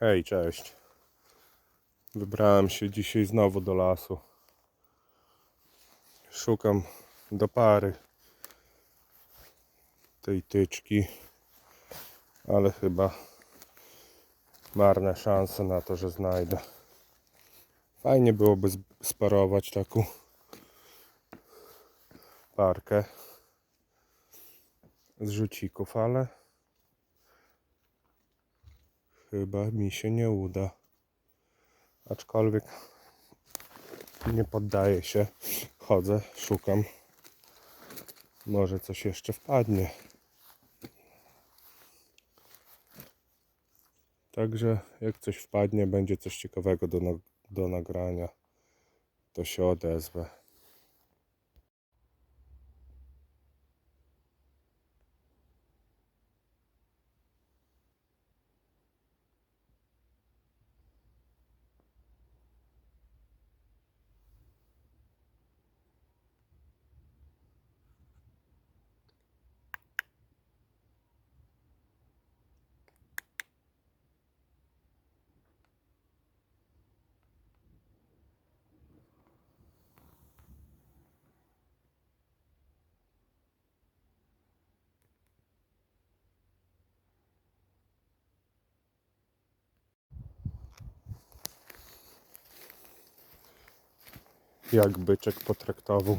Hej, cześć. Wybrałem się dzisiaj znowu do lasu. Szukam do pary tej tyczki, ale chyba marne szanse na to, że znajdę. Fajnie byłoby sparować taką parkę z rzucików, ale chyba mi się nie uda. Aczkolwiek nie poddaję się. Chodzę, szukam. Może coś jeszcze wpadnie. Także jak coś wpadnie, będzie coś ciekawego do, nag- do nagrania, to się odezwę. Jak byczek potraktował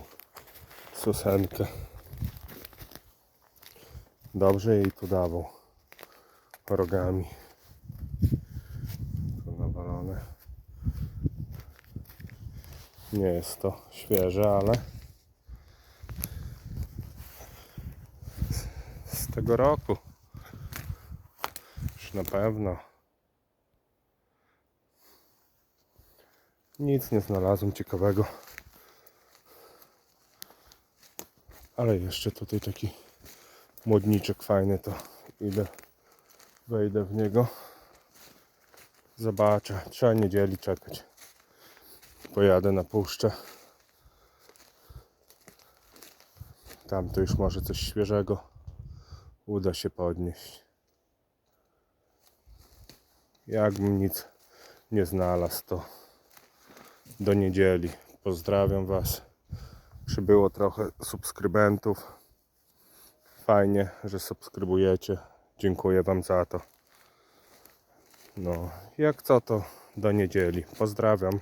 Susenkę. Dobrze jej tu dawał rogami. Tu nawalone. Nie jest to świeże, ale z tego roku. Już na pewno. Nic nie znalazłem ciekawego. Ale jeszcze tutaj taki młodniczek fajny, to idę, wejdę w niego. Zobaczę. Trzeba niedzieli czekać. Pojadę na puszczę. Tam to już może coś świeżego uda się podnieść. Jakbym nic nie znalazł, to do niedzieli. Pozdrawiam Was. Przybyło trochę subskrybentów. Fajnie, że subskrybujecie. Dziękuję Wam za to. No, jak co to do niedzieli. Pozdrawiam.